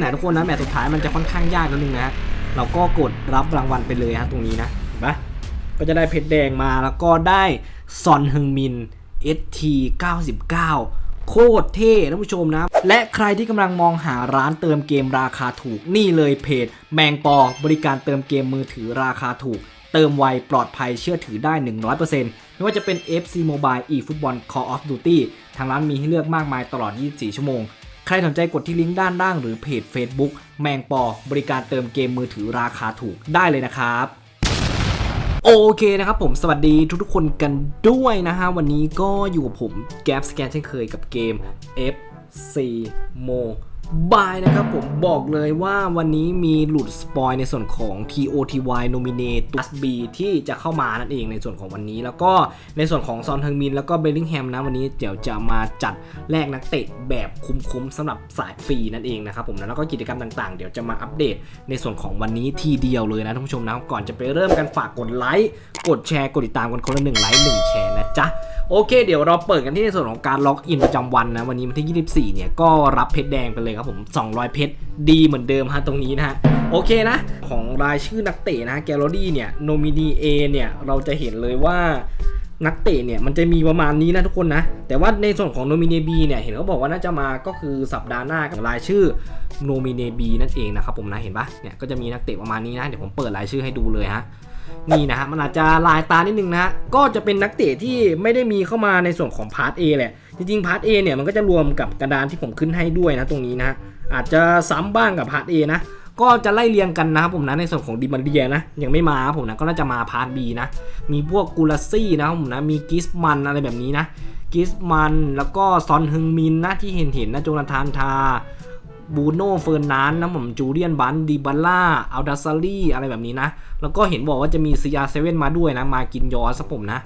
ไหนทุกคนนะแมตช์สุดท้ายมันจะค่อนข้างยากนิดนึงนะเราก็กดรับรางวัลไปเลยฮะตรงนี้นะเห็นปะก็จะได้เพชรแดงมาแล้วก็ได้ซอนฮึงมิน ST 99 โคตรเท่ท่านผู้ชมนะ และใครที่กำลังมองหาร้านเติมเกมราคาถูกนี่เลยเพจ แมงปอบริการเติมเกมมือถือราคาถูก เติมไวปลอดภัยเชื่อถือได้ 100%ไม่ว่าจะเป็น FC Mobile eFootball Call of Duty ทางร้านมีให้เลือกมากมายตลอด 24 ชั่วโมง ใครสนใจกดที่ลิงก์ด้านล่างหรือเพจ Facebook แมงปอบริการเติมเกมมือถือราคาถูกได้เลยนะครับโอเคนะครับผมสวัสดีทุกๆคนกันด้วยนะฮะ วันนี้ก็อยู่กับผมแก๊ปสแกนเช่นเคยกับเกม fcmo Mobile นะครับผมบอกเลยว่าวันนี้มีหลุดสปอยในส่วนของ TOTY Nominate Plus B ที่จะเข้ามานั่นเองในส่วนของวันนี้ แล้วก็ในส่วนของซอนเท n งมินแล้วก็เบลลิงแฮมนะวันนี้เดี๋ยวจะมาจัดแลกนักเตะแบบคุ้มๆสำหรับสายฟรีนั่นเองนะครับผมแล้วก็กิจกรรมต่างๆ เดี๋ยวจะมาอัปเดตในส่วนของวันนี้ทีเดียวเลยนะท่านผู้ชมนะก่อนจะไปเริ่มกันฝากกดไลค์กดแชร์กดติดตามกันคนละหนึ่งไลค์หนึ่งแชร์นะจ๊ะโอเค เดี๋ยวเราเปิดกันที่ในส่วนของการล็อกอินประจำวันนะวันนี้วันที่ 24 เนี่ยก็รับเพชรแดงไปเลยครับผม 200 เพชรดีเหมือนเดิมฮะตรงนี้นะฮะโอเคนะ ของรายชื่อนักเตะนะแกลลอรี่เนี่ยโนมินีเอเนี่ยเราจะเห็นเลยว่านักเตะเนี่ยมันจะมีประมาณนี้นะทุกคนนะ แต่ว่าในส่วนของโนมิเนบีเนี่ยเห็นเขาบอกว่าน่าจะมาก็คือสัปดาห์หน้ากับรายชื่อโนมิเนบีนั่นเองนะครับผมนะเห็นปะเนี่ยก็จะมีนักเตะประมาณนี้นะเดี๋ยวผมเปิดรายชื่อให้ดูเลยฮะนี่นะฮะมันอาจจะลายตานิดนึงนะฮะก็จะเป็นนักเตะที่ไม่ได้มีเข้ามาในส่วนของพาร์ท A แหละ จริงๆพาร์ท A เนี่ยมันก็จะรวมกับกระดานที่ผมขึ้นให้ด้วยนะตรงนี้นะอาจจะซ้ำบ้างกับพาร์ท A นะก็จะไล่เรียงกันนะครับผมนะในส่วนของดิมันเดียนะยังไม่มาครับผมนะก็น่าจะมาพาร์ท B นะมีพวกกูลาซี่นะครับผมนะมีกิสมันอะไรแบบนี้นะกิสมันแล้วก็ซอนฮึงมินนะที่เห็นเห็นนะโจนาธานทา บูโน่เฟิร์นนานนะผมจูเลียนบันดีบัลล่าอัลดัสซารีอะไรแบบนี้นะ แล้วก็เห็นบอกว่าจะมีซียาเซเว่นมาด้วยนะ มากินยอสครับผมนะ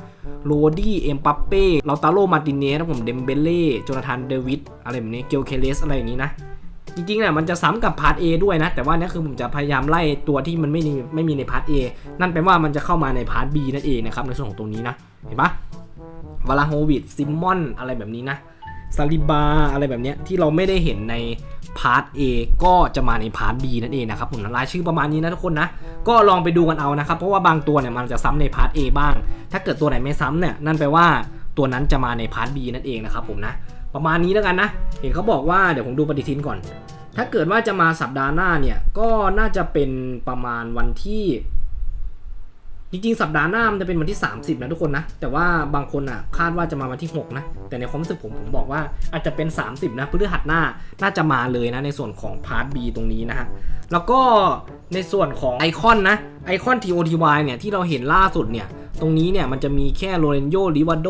โรดี้เอ็มปัปเป้ลาตาโรมาติเนสนะผมเดมเบเล่โจนาธานเดวิดอะไรแบบนี้เกลเคเลสอะไรอย่างนี้นะจริงๆเนี่ยมันจะซ้ำกับพาร์ท A ด้วยนะ แต่ว่านี่คือผมจะพยายามไล่ตัวที่มันไม่มีไม่มีในพาร์ท A นั่นแปลว่ามันจะเข้ามาในพาร์ท B นั่นเองนะครับในส่วนของตรงนี้นะ เห็นปะวลาโฮวิดซิมมอนอะไรแบบนี้นะซาลิบาอะไรแบบเนี้ยที่เราไม่ได้เห็นใน พาร์ท A ก็จะมาในพาร์ท B นั่นเองนะครับผมนะรายชื่อประมาณนี้นะทุกคนนะ ก็ลองไปดูกันเอานะครับ เพราะว่าบางตัวเนี่ยมันจะซ้ำในพาร์ท A บ้าง ถ้าเกิดตัวไหนไม่ซ้ำเนี่ยนั่นแปลว่าตัวนั้นจะมาในพาร์ท B นั่นเองนะครับผมนะ ประมาณนี้แล้วกันนะ เห็นเขาบอกว่าเดี๋ยวผมดูปฏิทินก่อน ถ้าเกิดว่าจะมาสัปดาห์หน้าเนี่ยก็น่าจะเป็นประมาณวันที่ จริงๆ สัปดาห์หน้ามันจะเป็นวันที่ 30 นะทุกคนนะ แต่ว่าบางคนอะคาดว่าจะมาวันที่ 6 นะ แต่ในความรู้สึกผมผมบอกว่าอาจจะเป็น 30 นะพฤหัสหน้าน่าจะมาเลยนะในส่วนของพาร์ท B ตรงนี้นะฮะ แล้วก็ในส่วนของไอคอนนะไอคอน TOTY เนี่ยที่เราเห็นล่าสุดเนี่ยตรงนี้เนี่ยมันจะมีแค่โรเรนโยลิวาโด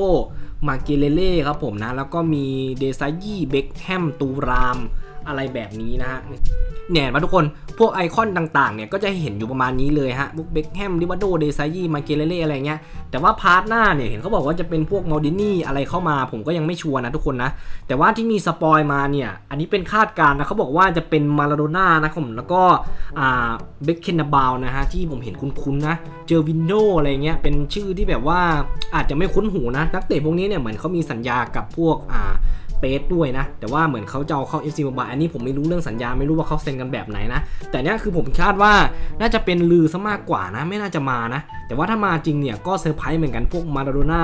มาเกเลเล่ครับผมนะ แล้วก็มีเดซายี่เบคแฮมตูราม อะไรแบบนี้นะฮะเนี่ยมาทุกคน พวกไอคอนต่างๆ เนี่ยก็จะเห็นอยู่ประมาณนี้เลยฮะพวกเบคแฮมลิวาโดเดซายี่มาเกเลเล่อะไรเงี้ย แต่ว่าพาร์ทหน้าเนี่ยเห็นเขาบอกว่าจะเป็นพวกมาดินี่อะไรเข้ามา ผมก็ยังไม่ชัวร์นะทุกคนนะ แต่ว่าที่มีสปอยมาเนี่ย อันนี้เป็นคาดการณ์นะเขาบอกว่าจะเป็นมาลาโดน่านะครับผมแล้วก็อ่าเบคเคนนาบาลนะฮะที่ผมเห็นคุ้นๆนะ เจอวินโดอะไรเงี้ยเป็นชื่อที่แบบว่าอาจจะไม่คุ้นหูนะนักเตะพวกนี้เนี่ยเหมือนเขามีสัญญากับพวกอ่า เปสด้วยนะ แต่ว่าเหมือนเขาจะเอาเข้า FC Mobile อันนี้ผมไม่รู้เรื่องสัญญาไม่รู้ว่าเขาเซ็นกันแบบไหนนะ แต่เนี้ยคือผมคาดว่าน่าจะเป็นลือซะมากกว่านะ ไม่น่าจะมานะแต่ว่าถ้ามาจริงเนี่ยก็เซอร์ไพรส์เหมือนกันพวกมาราโดน่า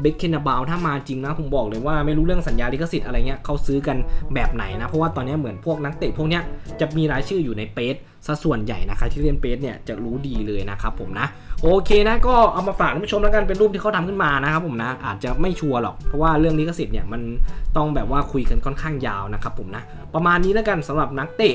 เบคเคนนาบาลถ้ามาจริงนะผมบอกเลยว่าไม่รู้เรื่องสัญญาลิขสิทธิ์อะไรเงี้ยเขาซื้อกันแบบไหนนะ เพราะว่าตอนนี้เหมือนพวกนักเตะพวกเนี้ยจะมีรายชื่ออยู่ในเปสซะส่วนใหญ่นะคะที่เล่นเปสเนี่ยจะรู้ดีเลยนะครับผมนะ โอเคนะก็เอามาฝากท่านผู้ชมแล้วกันเป็นรูปที่เขาทำขึ้นมานะครับผมนะอาจจะไม่ชัวร์หรอกเพราะว่าเรื่องลิขสิทธิ์เนี่ยมันต้องแบบว่าคุยกันค่อนข้างยาวนะครับผมนะประมาณนี้แล้วกันสำหรับนักเตะ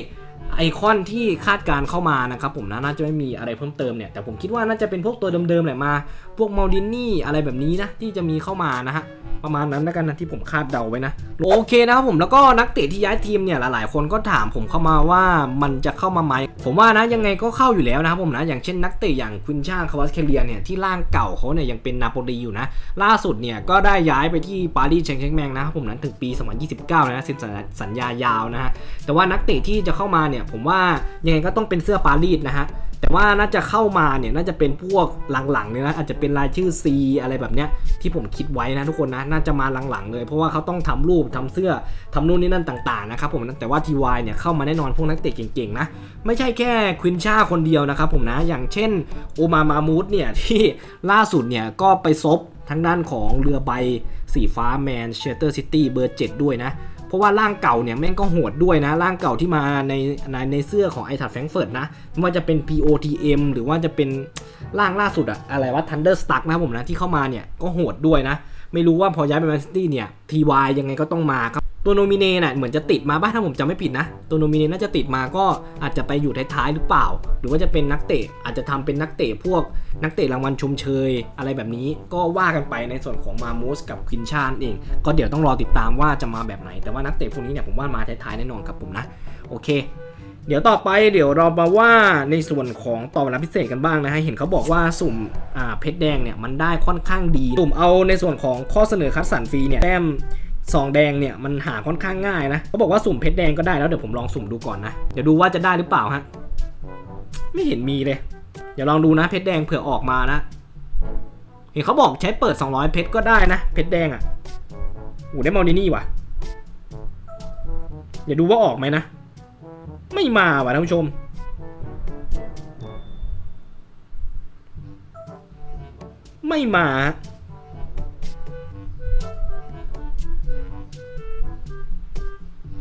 ไอคอนที่คาดการเข้ามานะครับผมนะน่าจะไม่มีอะไรเพิ่มเติมเนี่ย แต่ผมคิดว่าน่าจะเป็นพวกตัวเดิมๆแหละมา พวกมาดินนี่อะไรแบบนี้นะ ที่จะมีเข้ามานะฮะ ประมาณนั้นแล้วกันนะที่ผมคาดเดาไว้นะ โอเคนะครับผมแล้วก็นักเตะที่ย้ายทีมเนี่ยหลายๆ คนก็ถามผมเข้ามาว่ามันจะเข้ามาไหมผมว่านะยังไงก็เข้าอยู่แล้วนะครับผมนะอย่างเช่นนักเตะอย่างควินชางคาวาสเคเลียเนี่ยที่ร่างเก่าเขาเนี่ยยังเป็นนาโปลีอยู่นะ ล่าสุดเนี่ยก็ได้ย้ายไปที่ปารีสแชงเชงแมงนะครับผมนั้นถึงปี 2029 นะเซ็นสัญญายาวนะฮะแต่ว่านักเตะที่จะเข้ามาเนี่ยผมว่ายังไงก็ต้องเป็นเสื้อปารีสนะฮะแต่ว่าน่าจะเข้ามาเนี่ยน่าจะเป็นพวกหลังๆเนี่ยนะอาจจะเป็นรายชื่อ C อะไรแบบเนี้ยที่ผมคิดไว้นะทุกคนนะน่าจะมาหลังๆเลย เพราะว่าเขาต้องทำรูปทำเสื้อทำนู่นนี่นั่นต่างๆนะครับผมแต่ว่า TY เนี่ยเข้ามาแน่นอนพวกนักเตะเก่งๆนะไม่ใช่แค่ควินชาคนเดียวนะครับผมนะอย่างเช่นโอมามามูดเนี่ยที่ล่าสุดเนี่ยก็ไปซบทางด้านของเรือใบสีฟ้าแมนเชสเตอร์ซิตี้เบอร์ 7 ด้วยนะ เพราะว่าร่างเก่าเนี่ยแม่งก็โหดด้วยนะ ร่างเก่าที่มาในในในเสื้อของไอทัดแฟรงเฟิร์ตนะไม่ว่าจะเป็น POTM หรือว่าจะเป็นร่างล่าสุดอะอะไรว่า Thunderstruck นะครับผมนะที่เข้ามาเนี่ยก็โหดด้วยนะ ไม่รู้ว่าพอย้ายไปแมนซิตี้เนี่ย TY ยังไงก็ต้องมาครับ ตัวโนมิเนน่ะเหมือนจะติดมาบ้างถ้าผมจำไม่ผิดนะ ตัวโนมิเนน่าจะติดมาก็อาจจะไปอยู่ท้ายๆหรือเปล่า หรือว่าจะเป็นนักเตะอาจจะทำเป็นนักเตะพวกนักเตะรางวัลชมเชย อะไรแบบนี้ก็ว่ากันไปในส่วนของมามูสกับควินชานเอง ก็เดี๋ยวต้องรอติดตามว่าจะมาแบบไหน แต่ว่านักเตะพวกนี้เนี่ยผมว่ามาท้ายๆแน่นอนครับผมนะโอเคเดี๋ยวต่อไปเดี๋ยวเรามาว่าในส่วนของต่อเวลาพิเศษกันบ้างนะฮะเห็นเขาบอกว่าสุ่มเพชรแดงเนี่ยมันได้ค่อนข้างดีสุ่มเอาในส่วนของข้อเสนอคัดสรรฟรีเนี่ยแต้ม ซองแดงเนี่ยมันหาค่อนข้างง่ายนะเขาบอกว่าสุ่มเพชรแดงก็ได้แล้วเดี๋ยวผมลองสุ่มดูก่อนนะ เดี๋ยวดูว่าจะได้หรือเปล่าฮะ ไม่เห็นมีเลย เดี๋ยวลองดูนะเพชรแดงเผื่อออกมานะ เห็นเขาบอกใช้เปิด 200 เพชรก็ได้นะ เพชรแดงอะ่ะโอ้ได้มาดินี่ว่ะ เดี๋ยวดูว่าออกไหมนะ ไม่มาว่ะท่านผู้ชมไม่มา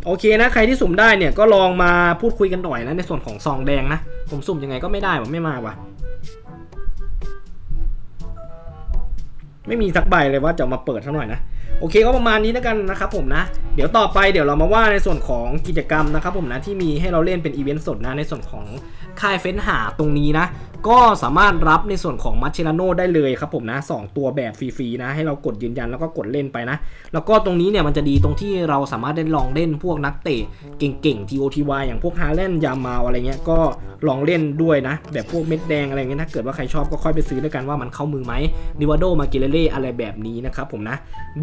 โอเคนะใครที่สุ่มได้เนี่ยก็ลองมาพูดคุยกันหน่อยนะในส่วนของซองแดงนะ ผมสุ่มยังไงก็ไม่ได้ว่ะไม่มาว่ะ ไม่มีสักใบเลยว่าจะมาเปิดเท่าหน่อยนะโอเคก็ประมาณนี้แล้วกันนะครับผมนะ เดี๋ยวต่อไปเดี๋ยวเรามาว่าในส่วนของกิจกรรมนะครับผมนะที่มีให้เราเล่นเป็นอีเวนต์สดนะในส่วนของค่ายเฟ้นหาตรงนี้นะ ก็สามารถรับในส่วนของมัชเชลาโนได้เลยครับผมนะสองตัวแบบฟรีๆนะ ให้เรากดยืนยันแล้วก็กดเล่นไปนะ แล้วก็ตรงนี้เนี่ยมันจะดีตรงที่เราสามารถได้ลองเล่นพวกนักเตะเก่งๆ TOTY อย่างพวกฮาแลนยามาอะไรเงี้ยก็ลองเล่นด้วยนะ แบบพวกเม็ดแดงอะไรเงี้ยถ้าเกิดว่าใครชอบก็ค่อยไปซื้อด้วยกันว่ามันเข้ามือไหมนิวาโดมาเกเลเล่อะไรแบบนี้นะครับผมนะ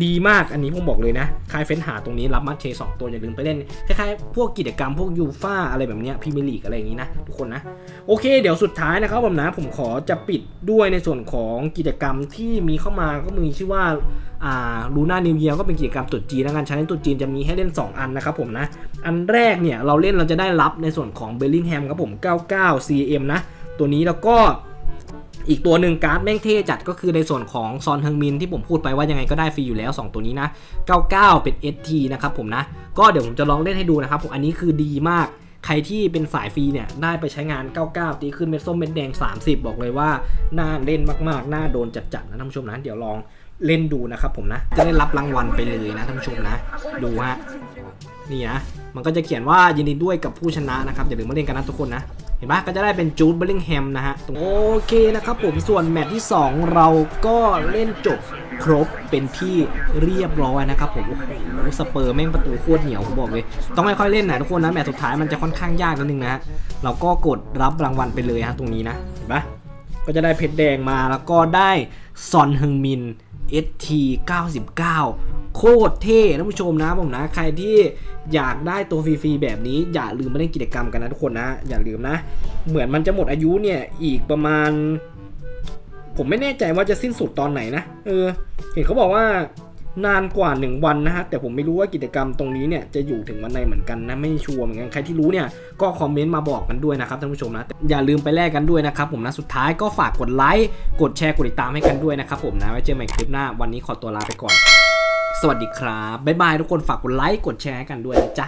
ดีมากอันนี้ผมบอกเลยนะคายเฟ้นหาตรงนี้รับมัดเชสองตัวอย่าลืมไปเล่นคล้ายๆพวกกิจกรรมพวกยูฟ่าอะไรแบบเนี้ยพรีเมียร์ลีกอะไรอย่างนี้นะทุกคนนะโอเค เดี๋ยวสุดท้ายนะครับผมนะผมขอจะปิดด้วยในส่วนของกิจกรรมที่มีเข้ามาก็มีชื่อว่าอ่าลูน่านิวเยียก็เป็นกิจกรรมตรุษจีนแล้วกันใช้ตรุษจีนจะมีให้เล่น 2 อันนะครับผมนะ อันแรกเนี่ยเราเล่นเราจะได้รับในส่วนของเบลลิงแฮมครับผม 99 CM นะ ตัวนี้แล้วก็อีกตัวหนึ่งการ์ดแม่งเท่จัดก็คือในส่วนของซอนเฮงมินที่ผมพูดไปว่ายังไงก็ได้ฟรีอยู่แล้ว 2 ตัวนี้นะ 99 เป็น ST นะครับผมนะ ก็เดี๋ยวผมจะลองเล่นให้ดูนะครับผมอันนี้คือดีมาก ใครที่เป็นสายฟรีเนี่ยได้ไปใช้งาน 99 ตีขึ้นเม็ดส้มเม็ดแดง 30 บอกเลยว่าน่าเล่นมากๆน่าโดนจัดๆนะท่านผู้ชมนะเดี๋ยวลอง เล่นดูนะครับผมนะ จะได้รับรางวัลไปเลยนะท่านผู้ชมนะ ดูฮะนี่นะมันก็จะเขียนว่ายินดีด้วยกับผู้ชนะนะครับอย่าลืมมาเล่นกันนะทุกคนนะเห็นปะก็จะได้เป็นจูดเบลลิงแฮมนะฮะโอเคนะครับผมส่วนแมตช์ที่ 2 เราก็เล่นจบครบเป็นที่เรียบร้อยนะครับผมโอ้โหสเปอร์แม่งประตูโคตรเหนียวผมบอกเลย ต้องค่อยๆเล่นนะทุกคนนะแมตช์สุดท้ายมันจะค่อนข้างยากนิดนึงนะฮะเราก็กดรับรางวัลไปเลยฮะตรงนี้นะเห็นปะก็จะได้เพชรแดงมาแล้วก็ได้ซอนฮึงมิน ST 99 โคตรเท่ท่านผู้ชมนะผมนะ ใครที่อยากได้ตัวฟรีๆแบบนี้ อย่าลืมมาเล่นกิจกรรมกันนะทุกคนนะ อย่าลืมนะ เหมือนมันจะหมดอายุเนี่ย อีกประมาณ ผมไม่แน่ใจว่าจะสิ้นสุดตอนไหนนะ เออ เห็นเขาบอกว่า นานกว่า 1 วันนะฮะ แต่ผมไม่รู้ว่ากิจกรรมตรงนี้เนี่ยจะอยู่ถึงวันไหนเหมือนกันนะ ไม่ชัวร์เหมือนกันใครที่รู้เนี่ยก็คอมเมนต์มาบอกกันด้วยนะครับท่านผู้ชมนะ อย่าลืมไปแลกกันด้วยนะครับผมนะ สุดท้ายก็ฝากกดไลค์กดแชร์กดติดตามให้กันด้วยนะครับผมนะไว้เจอกันใหม่คลิปหน้าวันนี้ขอตัวลาไปก่อน สวัสดีครับบ๊ายบายทุกคนฝากกดไลค์กดแชร์กันด้วยนะจ๊ะ